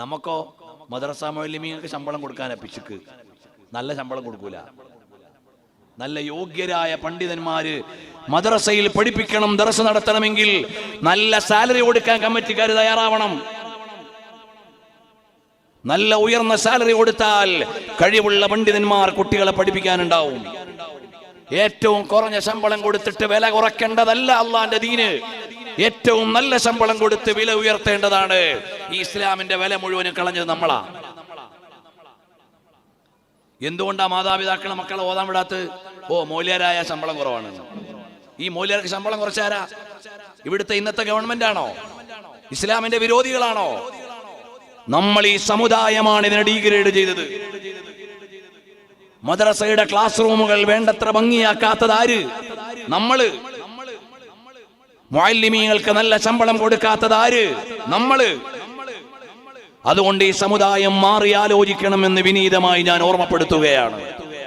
നമുക്കോ മദ്രസ മൗലിമീങ്ങൾക്ക് ശമ്പളം കൊടുക്കാൻ പിശുക്ക് നല്ല ശമ്പളം കൊടുക്കൂല. നല്ല യോഗ്യരായ പണ്ഡിതന്മാര് മദ്രസയിൽ പഠിപ്പിക്കണം ദർശ നടത്തണമെങ്കിൽ നല്ല സാലറി കൊടുക്കാൻ കമ്മിറ്റിക്കാർ തയ്യാറാവണം. നല്ല ഉയർന്ന സാലറി കൊടുത്താൽ കഴിവുള്ള പണ്ഡിതന്മാർ കുട്ടികളെ പഠിപ്പിക്കാനുണ്ടാവും. ഏറ്റവും കുറഞ്ഞ ശമ്പളം കൊടുത്തിട്ട് വില കുറയ്ക്കേണ്ടതല്ല അള്ളാന്റെ ദീന്. ഏറ്റവും നല്ല ശമ്പളം കൊടുത്ത് വില ഉയർത്തേണ്ടതാണ്. ഈ ഇസ്ലാമിന്റെ വില മുഴുവനും കളഞ്ഞത് നമ്മളാ. എന്തുകൊണ്ടാ മാതാപിതാക്കളെ മക്കളെ ഓതാൻ വിടാത്ത് ഓ മൂല്യരായ ശമ്പളം കുറവാണ്. ഈ മൂല്യർക്ക് ശമ്പളം കുറച്ചാരാ? ഇവിടുത്തെ ഇന്നത്തെ ഗവൺമെന്റ് ആണോ ഇസ്ലാമിന്റെ വിരോധികളാണോ? നമ്മൾ ഈ സമുദായമാണ് ഇതിനെ ഡീഗ്രേഡ് ചെയ്തത്. മദ്രസയുടെ ക്ലാസ് റൂമുകൾ വേണ്ടത്ര ഭംഗിയാക്കാത്തത് ആര്? നമ്മൾ മുഅല്ലിമീങ്ങൾക്ക് നല്ല ശമ്പളം കൊടുക്കാത്തത് ആര്? നമ്മൾ അതുകൊണ്ട് ഈ സമുദായം മാറി ആലോചിക്കണമെന്ന് വിനീതമായി ഞാൻ ഓർമ്മപ്പെടുത്തുകയാണ്.